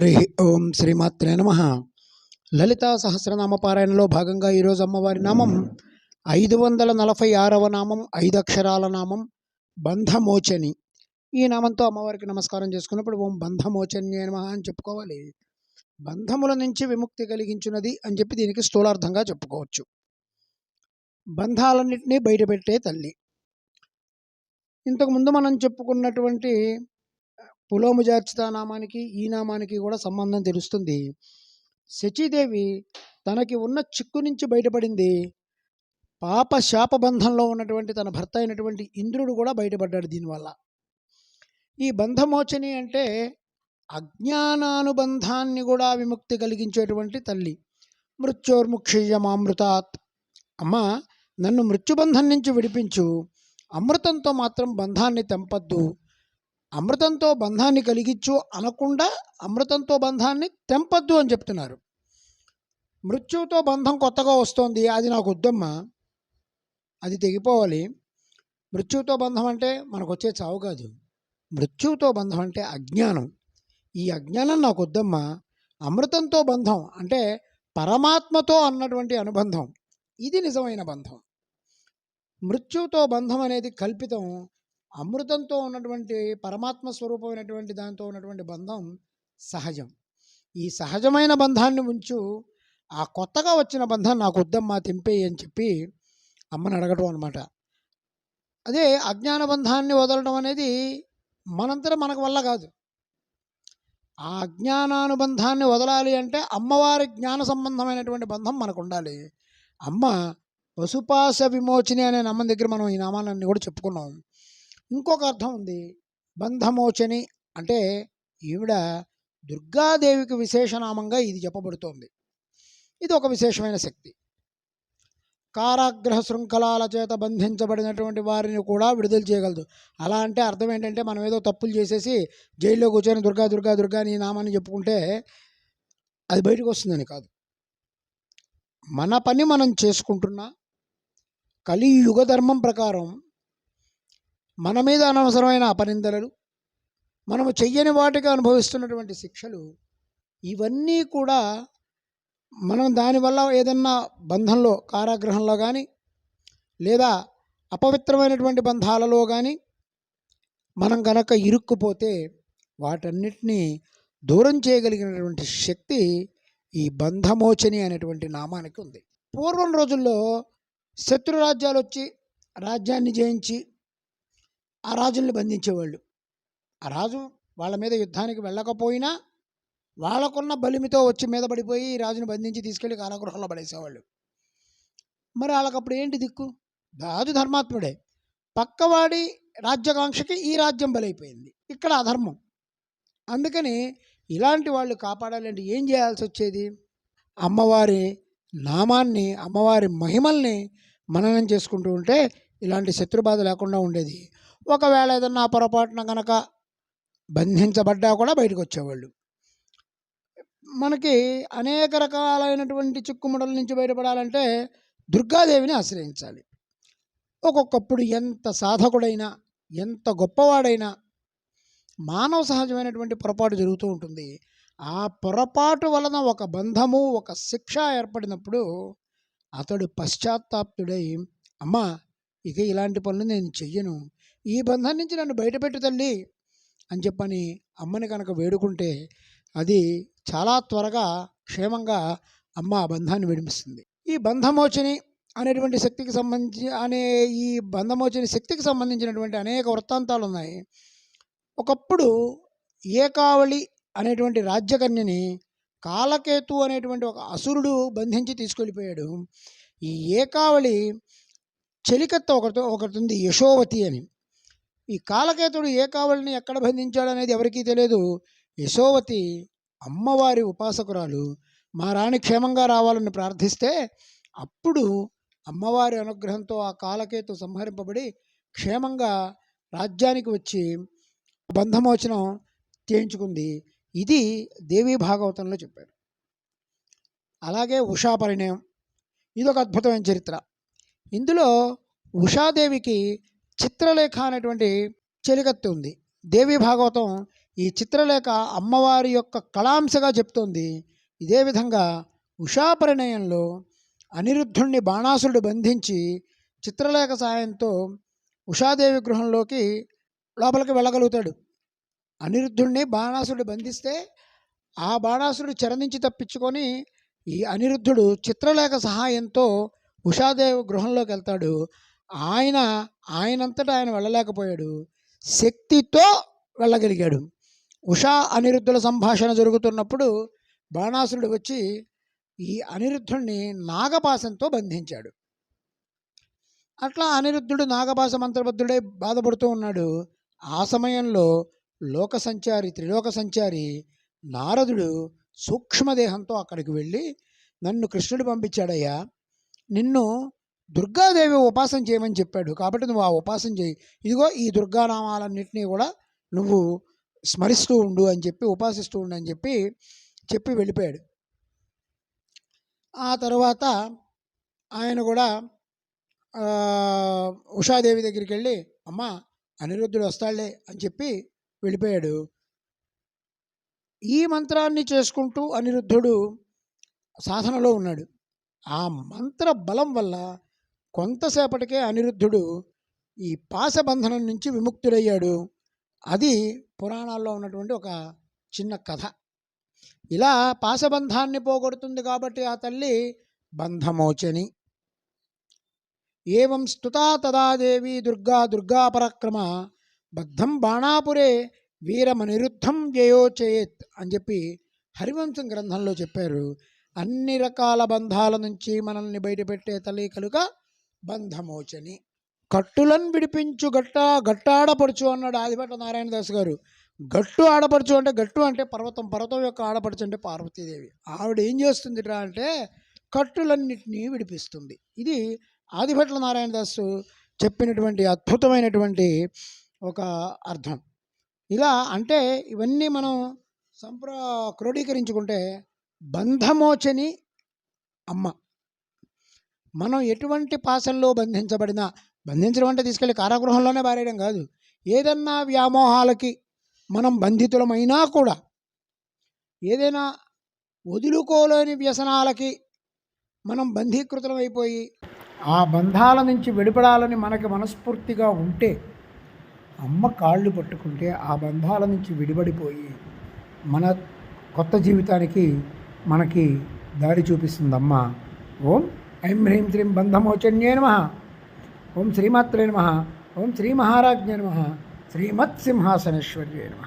హరి ఓం శ్రీమాత్రే నమ. లలితా సహస్రనామ పారాయణలో భాగంగా ఈరోజు అమ్మవారి నామం ఐదు వందల నలభై ఆరవ నామం ఐదు అక్షరాల నామం బంధమోచని. ఈ నామంతో అమ్మవారికి నమస్కారం చేసుకున్నప్పుడు ఓం బంధమోచని నమ అని చెప్పుకోవాలి. బంధముల నుంచి విముక్తి కలిగించున్నది అని చెప్పి దీనికి స్థూలార్థంగా చెప్పుకోవచ్చు. బంధాలన్నింటినీ బయటపెట్టే తల్లి. ఇంతకుముందు మనం చెప్పుకున్నటువంటి పులోముజార్చిత నామానికి ఈ నామానికి కూడా సంబంధం తెలుస్తుంది. శచీదేవి తనకి ఉన్న చిక్కు నుంచి బయటపడింది. పాప శాపబంధంలో ఉన్నటువంటి తన భర్త అయినటువంటి ఇంద్రుడు కూడా బయటపడ్డాడు దీనివల్ల. ఈ బంధమోచని అంటే అజ్ఞానానుబంధాన్ని కూడా విముక్తి కలిగించేటువంటి తల్లి. మృత్యోర్ముక్షీయమామృతాత్. అమ్మ నన్ను మృత్యుబంధం నుంచి విడిపించు. అమృతంతో మాత్రం బంధాన్ని తెంపద్దు. అమృతంతో బంధాన్ని కలిగించు అనకుండా అమృతంతో బంధాన్ని తెంపద్దు అని చెప్తున్నారు. మృత్యువుతో బంధం కొత్తగా వస్తోంది. అది నాకు వద్దమ్మా. అది తెగిపోవాలి. మృత్యువుతో బంధం అంటే మనకు వచ్చే చావు కాదు. మృత్యువుతో బంధం అంటే అజ్ఞానం. ఈ అజ్ఞానం నాకు వద్దమ్మా. అమృతంతో బంధం అంటే పరమాత్మతో అన్నటువంటి అనుబంధం. ఇది నిజమైన బంధం. మృత్యువుతో బంధం అనేది కల్పితం. అమృతంతో ఉన్నటువంటి పరమాత్మ స్వరూపమైనటువంటి దాంతో ఉన్నటువంటి బంధం సహజం. ఈ సహజమైన బంధాన్ని ఉంచు ఆ కొత్తగా వచ్చిన బంధం నాకు వద్దమ్మా తెంపేయి అని చెప్పి అమ్మని అడగటం అనమాట అదే అజ్ఞాన బంధాన్ని వదలడం అనేది మనంతరం మనకు వల్ల కాదు. ఆ అజ్ఞానానుబంధాన్ని వదలాలి అంటే అమ్మవారి జ్ఞాన సంబంధమైనటువంటి బంధం మనకు ఉండాలి అమ్మ పశుపాస విమోచిని అనే నమ్మ దగ్గర మనం ఈ నామాలన్నీ కూడా చెప్పుకున్నాం. ఇంకొక అర్థం ఉంది. బంధమోచని అంటే ఈవిడ దుర్గాదేవికి విశేషనామంగా ఇది చెప్పబడుతోంది. ఇది ఒక విశేషమైన శక్తి. కారాగ్రహ శృంఖలాల చేత బంధించబడినటువంటి వారిని కూడా విడుదల చేయగలదు. అలా అంటే అర్థం ఏంటంటే మనం ఏదో తప్పులు చేసేసి జైల్లో కూర్చొని దుర్గా దుర్గా దుర్గా నీ నామాన్ని చెప్పుకుంటే అది బయటకు వస్తుందని కాదు. మన పని మనం చేసుకుంటున్నా కలియుగ ధర్మం ప్రకారం మన మీద అనవసరమైన అపనిందలు మనము చెయ్యని వాటికి అనుభవిస్తున్నటువంటి శిక్షలు ఇవన్నీ కూడా మనం దానివల్ల ఏదన్నా బంధంలో కారాగ్రహంలో కానీ లేదా అపవిత్రమైనటువంటి బంధాలలో కానీ మనం కనుక ఇరుక్కుపోతే వాటన్నిటినీ దూరం చేయగలిగినటువంటి శక్తి ఈ బంధమోచని అనేటువంటి నామానికి ఉంది. పూర్వం రోజుల్లో శత్రు రాజ్యాలు వచ్చి రాజ్యాన్ని జయించి ఆ రాజుల్ని బంధించేవాళ్ళు. ఆ రాజు వాళ్ళ మీద యుద్ధానికి వెళ్ళకపోయినా వాళ్ళకున్న బలిమితో వచ్చి మీద పడిపోయి రాజుని బంధించి తీసుకెళ్ళి కారాగృహంలో పడేసేవాళ్ళు. మరి వాళ్ళకప్పుడు ఏంటి దిక్కు? రాజు ధర్మాత్ముడే. పక్కవాడి రాజ్యకాంక్షకి ఈ రాజ్యం బలైపోయింది. ఇక్కడ అధర్మం. అందుకని ఇలాంటి వాళ్ళు కాపాడాలంటే ఏం చేయాల్సి వచ్చేది అమ్మవారి నామాన్ని అమ్మవారి మహిమల్ని మననం చేసుకుంటూ ఉంటే ఇలాంటి శత్రుబాధ లేకుండా ఉండేది. ఒకవేళ ఏదన్నా పొరపాటున కనుక బంధించబడ్డా కూడా బయటకు వచ్చేవాళ్ళు. మనకి అనేక రకాలైనటువంటి చిక్కుముడల నుంచి బయటపడాలంటే దుర్గాదేవిని ఆశ్రయించాలి. ఒక్కొక్కప్పుడు ఎంత సాధకుడైనా ఎంత గొప్పవాడైనా మానవ సహజమైనటువంటి పొరపాటు జరుగుతూ ఉంటుంది. ఆ పొరపాటు వలన ఒక బంధము ఒక శిక్ష ఏర్పడినప్పుడు అతడు పశ్చాత్తాప్తుడై అమ్మ ఇక ఇలాంటి పనులు నేను చెయ్యను. ఈ బంధం నుంచి నన్ను బయటపెట్టు తల్లి అని చెప్పని అమ్మని కనుక వేడుకుంటే అది చాలా త్వరగా క్షేమంగా అమ్మ ఆ బంధాన్ని విడిపిస్తుంది. ఈ బంధమోచని అనేటువంటి శక్తికి సంబంధించి అనే ఈ బంధమోచని శక్తికి సంబంధించినటువంటి అనేక వృత్తాంతాలు ఉన్నాయి ఒకప్పుడు ఏకావళి అనేటువంటి రాజ్యకన్యని కాలకేతు అనేటువంటి ఒక అసురుడు బంధించి తీసుకెళ్ళిపోయాడు. ఈ ఏకావళి చెలికత్త ఒకటి ఒకటి ఉంది యశోవతి అని. ఈ కాలకేతుడు ఏ కావలిని ఎక్కడ బంధించాడు అనేది ఎవరికీ తెలియదు యశోవతి అమ్మవారి ఉపాసకురాలు. మా రాణి క్షేమంగా రావాలని ప్రార్థిస్తే అప్పుడు అమ్మవారి అనుగ్రహంతో ఆ కాలకేతు సంహరింపబడి క్షేమంగా రాజ్యానికి వచ్చి బంధమోచనం చేయించుకుంది. ఇది దేవీ భాగవతంలో చెప్పారు. అలాగే ఉషా పరిణయం. ఇది ఒక అద్భుతమైన చరిత్ర. ఇందులో ఉషాదేవికి చిత్రలేఖ అనేటువంటి చెలికత్తి ఉంది. దేవి భాగవతం ఈ చిత్రలేఖ అమ్మవారి యొక్క కళాంశగా చెప్తోంది. ఇదే విధంగా ఉషా పరిణయంలో అనిరుద్ధుణ్ణి బాణాసురుడు బంధించి చిత్రలేఖ సాయంతో ఉషాదేవి గృహంలోకి లోపలికి వెళ్ళగలుగుతాడు. అనిరుద్ధుణ్ణి బాణాసురుడు బంధిస్తే ఆ బాణాసురుడు చెరనించి తప్పించుకొని ఈ అనిరుద్ధుడు చిత్రలేఖ సహాయంతో ఉషాదేవి గృహంలోకి వెళ్తాడు ఆయన ఆయనంతటా ఆయన వెళ్ళలేకపోయాడు. శక్తితో వెళ్ళగలిగాడు. ఉషా అనిరుద్ధుల సంభాషణ జరుగుతున్నప్పుడు బాణాసురుడు వచ్చి ఈ అనిరుద్ధుణ్ణి నాగపాసంతో బంధించాడు. అట్లా అనిరుద్ధుడు నాగపాస మంత్రబద్ధుడై బాధపడుతూ ఉన్నాడు. ఆ సమయంలో లోక సంచారి త్రిలోక సంచారి నారదుడు సూక్ష్మదేహంతో అక్కడికి వెళ్ళి నన్ను కృష్ణుడు పంపించాడయ్యా. నిన్ను దుర్గాదేవి ఉపాసన చేయమని చెప్పాడు. కాబట్టి నువ్వు ఆ ఉపాసన చేయి. ఇదిగో ఈ దుర్గానామాలన్నింటినీ కూడా నువ్వు స్మరిస్తూ ఉండు అని చెప్పి ఉపాసిస్తూ ఉండు అని చెప్పి చెప్పి వెళ్ళిపోయాడు. ఆ తర్వాత ఆయన కూడా ఉషాదేవి దగ్గరికి వెళ్ళి అమ్మ అనిరుద్ధుడు వస్తాడులే అని చెప్పి వెళ్ళిపోయాడు. ఈ మంత్రాన్ని చేసుకుంటూ అనిరుద్ధుడు సాధనలో ఉన్నాడు. ఆ మంత్ర బలం వల్ల కొంతసేపటికే అనిరుద్ధుడు ఈ పాశబంధనం నుంచి విముక్తుడయ్యాడు. అది పురాణాల్లో ఉన్నటువంటి ఒక చిన్న కథ. ఇలా పాశబంధాన్ని పోగొడుతుంది కాబట్టి ఆ తల్లి బంధమోచని. ఏం స్తుతా తదాదేవి దుర్గా దుర్గా పరాక్రమ బద్ధం బాణాపురే వీరమనిరుద్ధం జయోచేత్ అని చెప్పి హరివంశం గ్రంథంలో చెప్పారు. అన్ని రకాల బంధాల నుంచి మనల్ని బయటపెట్టే తల్లి కనుక బంధమోచని. కట్టులను విడిపించు గట్ట గట్టాడపడుచు అన్నాడు ఆదిభట్ట నారాయణదాస్ గారు. గట్టు ఆడపడుచు అంటే గట్టు అంటే పర్వతం పర్వతం యొక్క ఆడపడుచు అంటే పార్వతీదేవి. ఆవిడ ఏం చేస్తుందిరా అంటే కట్టులన్నింటినీ విడిపిస్తుంది. ఇది ఆదిభట్ల నారాయణదాసు చెప్పినటువంటి అద్భుతమైనటువంటి ఒక అర్థం. ఇలా అంటే ఇవన్నీ మనం సంప్ర క్రోడీకరించుకుంటే బంధమోచని అమ్మ. మనం ఎటువంటి పాసంలో బంధించబడినా బంధించడం అంటే తీసుకెళ్ళి కారాగృహంలోనే బారేయడం కాదు. ఏదన్నా వ్యామోహాలకి మనం బంధితులమైనా కూడా ఏదైనా వదులుకోలేని వ్యసనాలకి మనం బంధీకృతం అయిపోయి ఆ బంధాల నుంచి విడిపడాలని మనకి మనస్ఫూర్తిగా ఉంటే అమ్మ కాళ్ళు పట్టుకుంటే ఆ బంధాల నుంచి విడిపడిపోయి మన కొత్త జీవితానికి మనకి దారి చూపిస్తుందిమ్మ. ఓం ఐం హ్రీం శ్రీం బంధమోచన్యే నమ. ఓం శ్రీమాత్రే నమ. ఓం శ్రీ మహారాజ్ఞే నమ. శ్రీమత్ సింహాసనేశ్వర్యే నమ.